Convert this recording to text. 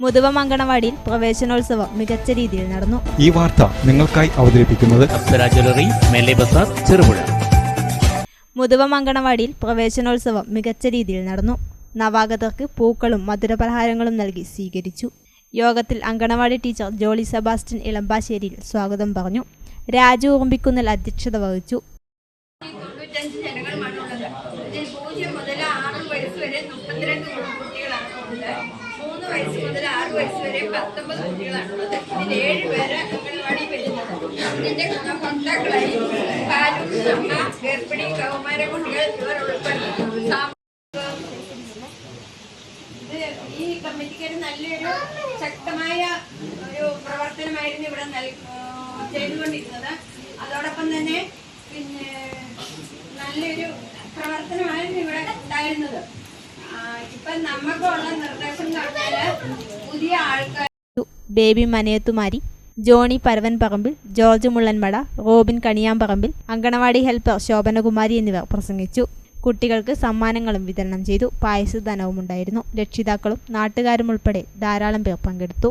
മുതുവം മങ്കണവാടിയിൽ പ്രവേശനോത്സവം മികച്ച രീതിയിൽ നടന്നു. ഈ വാർത്ത നിങ്ങൾക്കായി അവതരിപ്പിക്കുന്നത് അപ്സര ജ്വല്ലറി മേലെ ബസാർ ചെറുപുഴ. മുതുവ അങ്കണവാടിയിൽ പ്രവേശനോത്സവം മികച്ച രീതിയിൽ നടന്നു. നവാഗതർക്ക് പൂക്കളും മധുരപലഹാരങ്ങളും നൽകി സ്വീകരിച്ചു. യോഗത്തിൽ അങ്കണവാടി ടീച്ചർ ജോളി സെബാസ്റ്റ്യൻ ഇളമ്പാശ്ശേരിയിൽ സ്വാഗതം പറഞ്ഞു. രാജു ഉറുമ്പിക്കുന്നിൽ അധ്യക്ഷത വഹിച്ചു തൊണ്ണൂറ്റഞ്ച് ജനങ്ങളുമാണുള്ളത് ഇതിൽ പൂജ്യം മുതൽ ആറ് വയസ്സ് വരെ മുപ്പത്തിരണ്ട് കുട്ടികളാണ് ഉള്ളത്. മൂന്ന് വയസ്സ് മുതൽ ആറ് വയസ്സ് വരെ പത്തൊമ്പത് കുട്ടികളാണുള്ളത് ഇതിൽ ഏഴ് പേര് അംഗൻവാടി വരുന്നത് ഇതിന്റെ ഗുണഭോക്താക്കളായി പാലും അമ്മ ഗർഭിണി കൗമാര കുട്ടികൾ ഇവർ ഉൾപ്പെടുന്നു. ഈ കമ്മിറ്റിക്ക് നല്ലൊരു ശക്തമായ ഒരു പ്രവർത്തനമായിരുന്നു ഇവിടെ ചെയ്തുകൊണ്ടിരുന്നത്. അതോടൊപ്പം തന്നെ പിന്നെ നല്ലൊരു പ്രവർത്തനമായിരുന്നു ഇവിടെ ഉണ്ടായിരുന്നത്. നിർദ്ദേശം baby Manayathumari Johnny Paravan Parambil George Mullanmada Robin Kaniyamparambil anganwadi helper Shobhanakumari എന്നിവർ പ്രസംഗിച്ചു. കുട്ടികൾക്ക് സമ്മാനങ്ങളും വിതരണം ചെയ്തു. പായസദാനവും ഉണ്ടായിരുന്നു രക്ഷിതാക്കളും നാട്ടുകാരും ഉൾപ്പെടെ ധാരാളം പേർ പങ്കെടുത്തു.